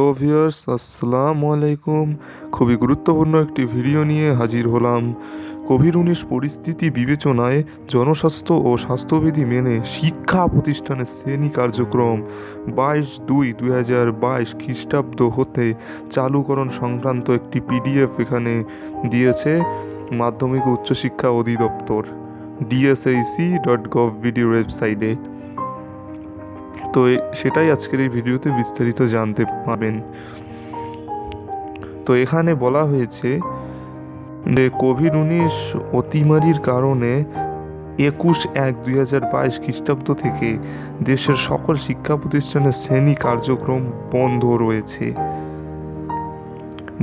তো ভিউয়ার্স, আসসালামু আলাইকুম। খুবই গুরুত্বপূর্ণ একটি ভিডিও নিয়ে হাজির হলাম। কোভিড উনিশ পরিস্থিতি বিবেচনায় জনস্বাস্থ্য ও স্বাস্থ্যবিধি মেনে শিক্ষা প্রতিষ্ঠানের শ্রেণি কার্যক্রম বাইশ দুই দুই হাজার বাইশ খ্রিস্টাব্দ হতে চালুকরণ সংক্রান্ত একটি পিডিএফ এখানে দিয়েছে মাধ্যমিক উচ্চশিক্ষা অধিদপ্তর ডিএসএইসি ডট গভ ভিডিও ওয়েবসাইটে তো সেটাই আজকের এই ভিডিওতে বিস্তারিত জানতে পাবেন তো এখানে বলা হয়েছে যে কোভিড উনিশ অতিমারির কারণে একুশ এক দুই হাজার বাইশ খ্রিস্টাব্দ থেকে দেশের সকল শিক্ষা প্রতিষ্ঠানের শ্রেণি কার্যক্রম বন্ধ রয়েছে।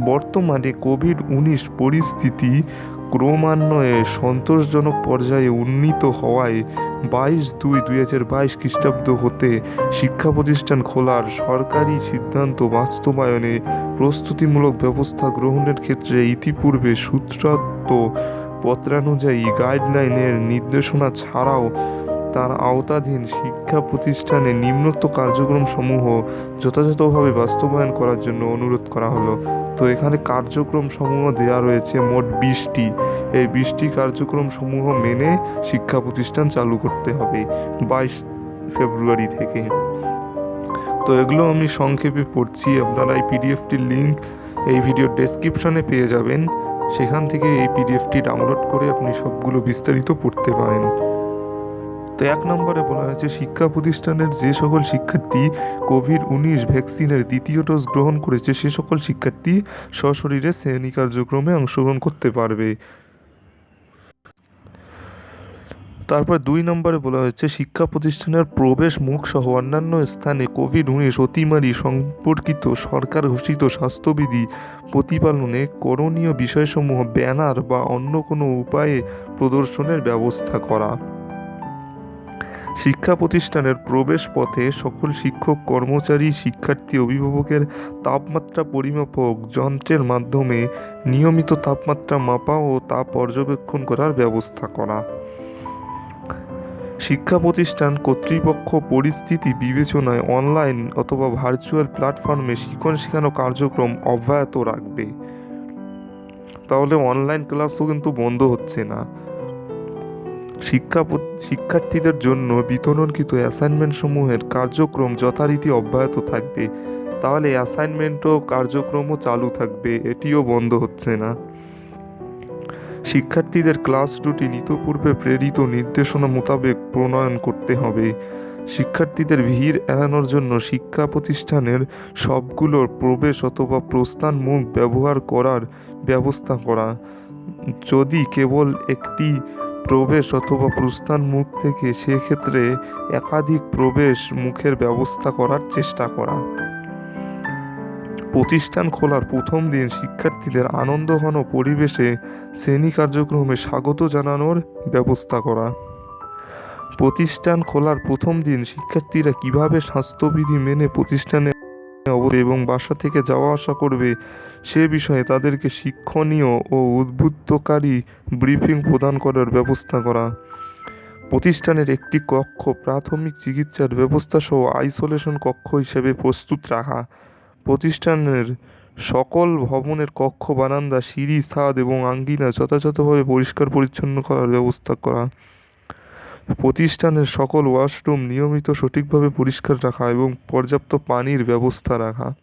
বর্তমানে কোভিড উনিশ পরিস্থিতি ক্রমান্বয়ে সন্তোষজনক পর্যায়ে উন্নীত হওয়ায় বাইশ দুই দুই হাজার বাইশ খ্রিস্টাব্দ হতে শিক্ষা প্রতিষ্ঠান খোলার সরকারি সিদ্ধান্ত বাস্তবায়নে প্রস্তুতিমূলক ব্যবস্থা গ্রহণের ক্ষেত্রে ইতিপূর্বে সূত্রাত্ম পত্রানুযায়ী গাইডলাইনের নির্দেশনা ছাড়াও তার আওতাধীন শিক্ষা প্রতিষ্ঠানে নিম্নোক্ত কার্যক্রমসমূহ যথাযথভাবে বাস্তবায়ন করার জন্য অনুরোধ করা হলো। তো এখানে কার্যক্রম সমূহ দেওয়া রয়েছে মোট বিশটি। এই বিশটি কার্যক্রম সমূহ মেনে শিক্ষা প্রতিষ্ঠান চালু করতে হবে বাইশ ফেব্রুয়ারি থেকে। তো এগুলো আমি সংক্ষেপে পড়ছি, আপনারা এই পিডিএফটির লিঙ্ক এই ভিডিও ডেসক্রিপশনে পেয়ে যাবেন। সেখান থেকে এই পিডিএফটি ডাউনলোড করে আপনি সবগুলো বিস্তারিত পড়তে পারেন। তো এক নম্বরে বলা হয়েছে, শিক্ষা প্রতিষ্ঠানের যে সকল শিক্ষার্থী কোভিড উনিশ ভ্যাকসিনের দ্বিতীয় ডোজ গ্রহণ করেছে, সে সকল শিক্ষার্থী সশরীরে শ্রেণি কার্যক্রমে অংশগ্রহণ করতে পারবে। তারপর দুই নম্বরে বলা হয়েছে, শিক্ষা প্রতিষ্ঠানের প্রবেশ মুখ সহ অন্যান্য স্থানে কোভিড উনিশ অতিমারি সম্পর্কিত সরকার ঘোষিত স্বাস্থ্যবিধি প্রতিপালনে করণীয় বিষয়সমূহ ব্যানার বা অন্য কোনো উপায়ে প্রদর্শনের ব্যবস্থা করা। শিক্ষা প্রতিষ্ঠানের প্রবেশ পথে সকল শিক্ষক, কর্মচারী, শিক্ষার্থী, অভিভাবকের তাপমাত্রা পরিমাপক যন্ত্রের মাধ্যমে নিয়মিত তাপমাত্রা মাপা ও তা পর্যবেক্ষণ করার ব্যবস্থা করা। শিক্ষা প্রতিষ্ঠান কর্তৃপক্ষ পরিস্থিতি বিবেচনায় অনলাইন অথবা ভার্চুয়াল প্ল্যাটফর্মে শিখন শেখানো কার্যক্রম অব্যাহত রাখবে। তাহলে অনলাইন ক্লাসও কিন্তু বন্ধ হচ্ছে না। শিক্ষা শিক্ষার্থীদের জন্য বিতরণকৃত অ্যাসাইনমেন্ট সমূহের কার্যক্রম যথারীতি অব্যাহত থাকবে। তাহলে অ্যাসাইনমেন্টও কার্যক্রমও চালু থাকবে, এটিও বন্ধ হচ্ছে না। শিক্ষার্থীদের ক্লাস রুটিন ইতোপূর্বে প্রেরিত নির্দেশনা মোতাবেক প্রণয়ন করতে হবে। শিক্ষার্থীদের ভিড় এড়ানোর জন্য শিক্ষা প্রতিষ্ঠানের সবগুলোর প্রবেশ অথবা প্রস্থান মুখ ব্যবহার করার ব্যবস্থা করা। যদি কেবল একটি প্রবেশ অথবা প্রস্থান মুখ থেকে সেক্ষেত্রে একাধিক প্রবেশ মুখের ব্যবস্থা করার চেষ্টা করা। প্রতিষ্ঠান খোলার প্রথম দিন শিক্ষার্থীদের আনন্দঘন পরিবেশে শ্রেণি কার্যক্রমে স্বাগত জানানোর ব্যবস্থা করা। প্রতিষ্ঠান খোলার প্রথম দিন শিক্ষার্থীরা কীভাবে স্বাস্থ্যবিধি মেনে প্রতিষ্ঠানে এবং বাসা থেকে যাওয়া আসা করবে। সে বিষয়ে তাদেরকে শিক্ষণীয় ও উদ্বুদ্ধকারী ব্রিফিং প্রদান করার ব্যবস্থা করা। প্রতিষ্ঠানের একটি কক্ষ প্রাথমিক চিকিৎসার ব্যবস্থা সহ আইসোলেশন কক্ষ হিসেবে প্রস্তুত রাখা। প্রতিষ্ঠানের সকল ভবনের কক্ষ, বারান্দা, সিঁড়ি, ছাদ এবং আঙ্গিনা যথাযথভাবে পরিষ্কার পরিচ্ছন্ন করার ব্যবস্থা করা। প্রতিষ্ঠানের সকল ওয়াশরুম নিয়মিত সঠিকভাবে পরিষ্কার রাখা এবং পর্যাপ্ত পানির ব্যবস্থা রাখা।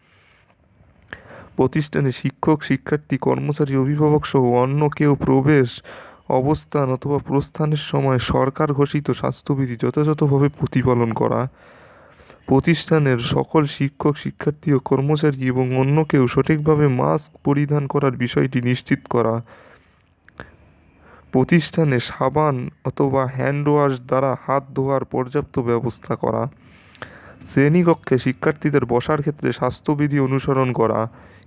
প্রতিষ্ঠানে শিক্ষক, শিক্ষার্থী, কর্মচারী, অভিভাবক সহ অন্য কেউ প্রবেশ, অবস্থান অথবা প্রস্থানের সময় সরকার ঘোষিত স্বাস্থ্যবিধি যথাযথভাবে প্রতিপালন করা। প্রতিষ্ঠানের সকল শিক্ষক, শিক্ষার্থী ও কর্মচারী এবং অন্য কেউ সঠিকভাবে মাস্ক পরিধান করার বিষয়টি নিশ্চিত করা। প্রতিষ্ঠানে সাবান অথবা হ্যান্ড ওয়াশ দ্বারা হাত ধোয়ার পর্যাপ্ত ব্যবস্থা করা, শ্রেণীকক্ষে শিক্ষার্থীদের বসার ক্ষেত্রে স্বাস্থ্যবিধি অনুসরণ করা,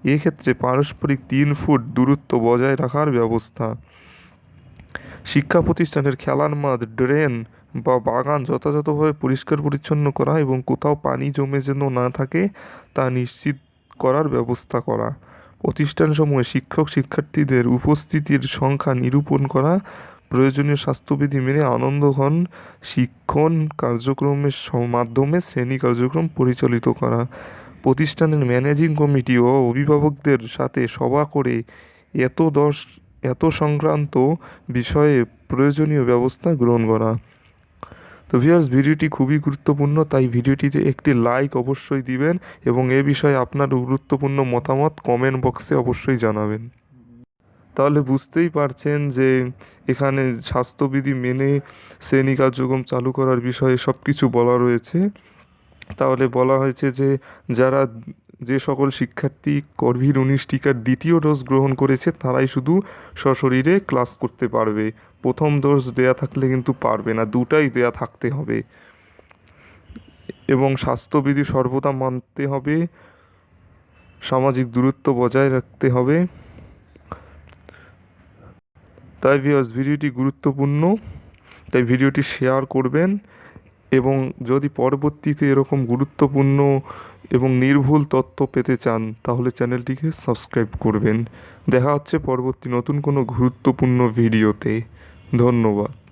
এক্ষেত্রে পারস্পরিক তিন ফুট দূরত্ব বজায় রাখার ব্যবস্থা, শিক্ষা প্রতিষ্ঠানের খেলার মাঠ, ড্রেন বা বাগান যথাযথভাবে পরিষ্কার পরিচ্ছন্ন করা এবং কোথাও পানি জমে যেন না থাকে তা নিশ্চিত করার ব্যবস্থা করা। প্রতিষ্ঠানসমূহে শিক্ষক শিক্ষার্থীদের উপস্থিতির সংখ্যা নিরূপণ করা, প্রয়োজনীয় স্বাস্থ্যবিধি মেনে আনন্দঘন শিক্ষণ কার্যক্রমের মাধ্যমে শ্রেণি কার্যক্রম পরিচালিত করা। প্রতিষ্ঠানের ম্যানেজিং কমিটি ও অভিভাবকদের সাথে সভা করে এত দশ, এত সংক্রান্ত বিষয়ে প্রয়োজনীয় ব্যবস্থা গ্রহণ করা। তো ভিউয়ার্স ভিডিওটি খুবই গুরুত্বপূর্ণ, তাই ভিডিওটিতে একটি লাইক অবশ্যই দিবেন এবং এ বিষয়ে আপনার গুরুত্বপূর্ণ মতামত কমেন্ট বক্সে অবশ্যই জানাবেন। তাহলে বুঝতেই পারছেন যে এখানে স্বাস্থ্যবিধি মেনে শ্রেণি কার্যক্রম চালু করার বিষয়ে সব কিছু বলা রয়েছে। তাহলে বলা হয়েছে যে যারা যে সকল শিক্ষার্থী কোভিড উনিশ টিকার দ্বিতীয় ডোজ গ্রহণ করেছে, তারাই শুধু সশরীরে ক্লাস করতে পারবে। প্রথম ডোজ দেয়া থাকলে কিন্তু পারবে না, দুটাই দেয়া থাকতে হবে। এবং স্বাস্থ্যবিধি সর্বদা মানতে হবে, সামাজিক দূরত্ব বজায় রাখতে হবে। তাই ভিউয়ার্স ভিডিওটি গুরুত্বপূর্ণ। তাই ভিডিওটি শেয়ার করবেন। এবং যদি পরবর্তীতে এরকম গুরুত্বপূর্ণ এবং নির্ভুল তথ্য পেতে চান, তাহলে চ্যানেলটিকে সাবস্ক্রাইব করবেন। দেখা হচ্ছে পরবর্তী নতুন কোনো গুরুত্বপূর্ণ ভিডিওতে। ধন্যবাদ।